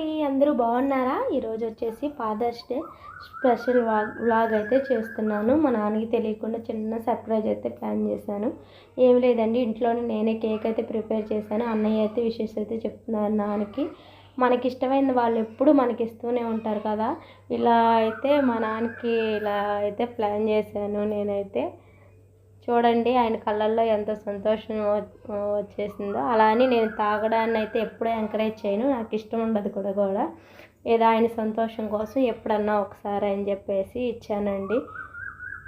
అండి అందరూ బాగున్నారా? ఈరోజు వచ్చేసి ఫాదర్స్ డే స్పెషల్ వ్లాగ్ అయితే చేస్తున్నాను. మా నాన్నకి తెలియకుండా చిన్న సర్ప్రైజ్ అయితే ప్లాన్ చేశాను. ఏం లేదండి ఇంట్లోనే నేనే కేక్ అయితే ప్రిపేర్ చేశాను. అన్నయ్య అయితే విషెస్ అయితే చెప్తున్నారు నాన్నకి. మనకి ఇష్టమైన వాళ్ళు ఎప్పుడు మనకి ఇస్తూనే ఉంటారు కదా. ఇలా అయితే మా నాన్నకి ఇలా అయితే ప్లాన్ చేశాను నేనైతే. చూడండి ఆయన కళ్ళల్లో ఎంత సంతోషం వచ్చేసిందో. అలా అని నేను తాగడాన్ని అయితే ఎప్పుడూ ఎంకరేజ్ చేయను. నాకు ఇష్టం ఉండదు కూడా కూడా ఏదో ఆయన సంతోషం కోసం ఎప్పుడన్నా ఒకసారి అని చెప్పేసి ఇచ్చానండి.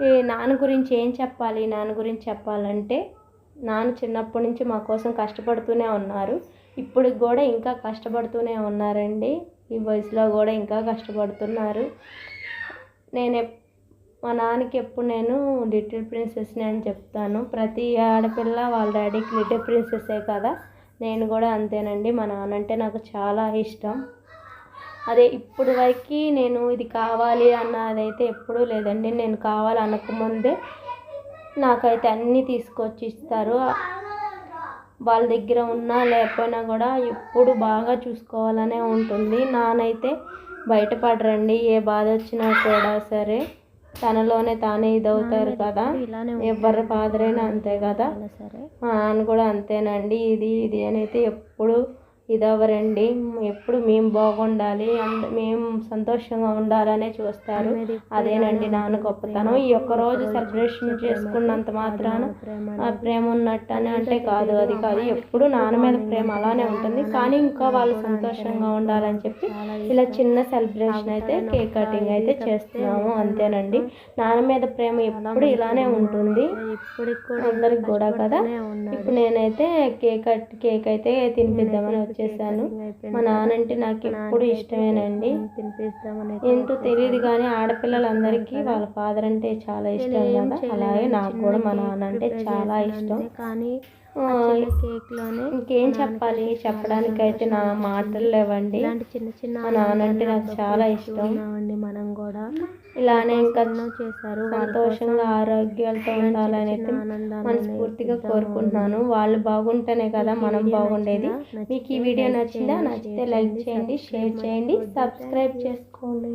ఈ నాన్న గురించి ఏం చెప్పాలి? నాన్న గురించి చెప్పాలంటే నాన్న చిన్నప్పటి నుంచి మా కోసం కష్టపడుతూనే ఉన్నారు. ఇప్పుడు కూడా ఇంకా కష్టపడుతూనే ఉన్నారండి. ఈ వయసులో కూడా ఇంకా కష్టపడుతున్నారు. నేను మా నాన్నకి ఎప్పుడు నేను లిటిల్ ప్రిన్సెస్ని అని చెప్తాను. ప్రతి ఆడపిల్ల వాళ్ళ డాడీకి లిటిల్ ప్రిన్సెస్సే కదా. నేను కూడా అంతేనండి. మా నాన్న అంటే నాకు చాలా ఇష్టం. అదే ఇప్పుడు వరకు నేను ఇది కావాలి అన్నదైతే ఎప్పుడూ లేదండి. నేను కావాలి అనకముందే నాకైతే అన్నీ తీసుకొచ్చి ఇస్తారు. వాళ్ళ దగ్గర ఉన్నా లేకపోయినా కూడా ఎప్పుడు బాగా చూసుకోవాలనే ఉంటుంది. నానైతే బయటపడరండి. ఏ బాధ వచ్చినా కూడా సరే. తనలోనే తానే ఇదవుతారు కదా. ఎవరి ఫాదర్ అయినా అంతే కదా. మా నాన్న కూడా అంతేనండి. ఇది ఇది అని అయితే ఎప్పుడు ఇదవరండి. ఎప్పుడు మేము బాగుండాలి మేము సంతోషంగా ఉండాలనే చూస్తారు. అదేనండి నాన్న గొప్పతనం. ఈ ఒక్క రోజు సెలబ్రేషన్ చేసుకున్నంత మాత్రాన ఆ ప్రేమ ఉన్నట్టు అని అంటే కాదు అది కాదు. ఎప్పుడు నాన్న మీద ప్రేమ అలానే ఉంటుంది. కానీ ఇంకా వాళ్ళు సంతోషంగా ఉండాలని చెప్పి ఇలా చిన్న సెలబ్రేషన్ అయితే కేక్ కటింగ్ అయితే చేస్తున్నాము. అంతేనండి. నాన్న మీద ప్రేమ ఎప్పుడు ఇలానే ఉంటుంది. అందరికి కూడా కదా. ఇప్పుడు నేనైతే కేక్ కట్ కేక్ అయితే తినిపిద్దామని వచ్చేసాను మా నాన్న అంటే నాకు ఎప్పుడు ఇష్టమేనండి. ఏంటో తెలియదు కానీ ఆడపిల్లలందరికీ వాళ్ళ ఫాదర్ అంటే చాలా ఇష్టం కదా అలాగే నాకు కూడా మా నాన్న అంటే చాలా ఇష్టం. కానీ కేక్లోనే ఇంకేం చెప్పాలి? చెప్పడానికైతే నా మాటలు లేవండి. ఇలాంటి చిన్న చిన్న మా నాన్న అంటే నాకు చాలా ఇష్టం. ఉన్నామండి మనం కూడా. ఇలానే ఇంకా చేశారు సంతోషంగా ఆరోగ్యాలతో ఉండాలని అయితే మనస్ఫూర్తిగా కోరుకుంటున్నాను. వాళ్ళు బాగుంటేనే కదా మనం బాగుండేది. మీకు ఈ వీడియో నచ్చిందా? నచ్చితే లైక్ చేయండి షేర్ చేయండి సబ్స్క్రైబ్ చేసుకోండి.